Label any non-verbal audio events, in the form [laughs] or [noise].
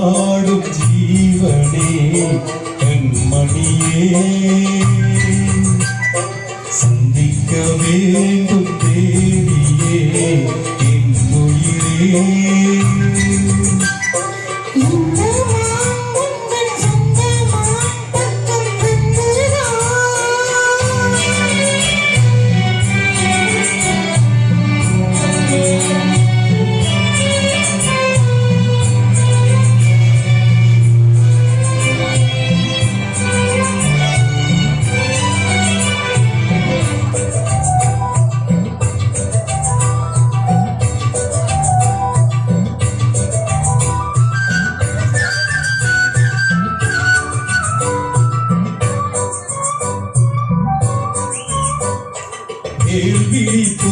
பாடும் ஜீவனே கண்மணியே. சிந்திக்க வேண்டும் தேவியே என் உயிரே. 粒 [laughs] 粒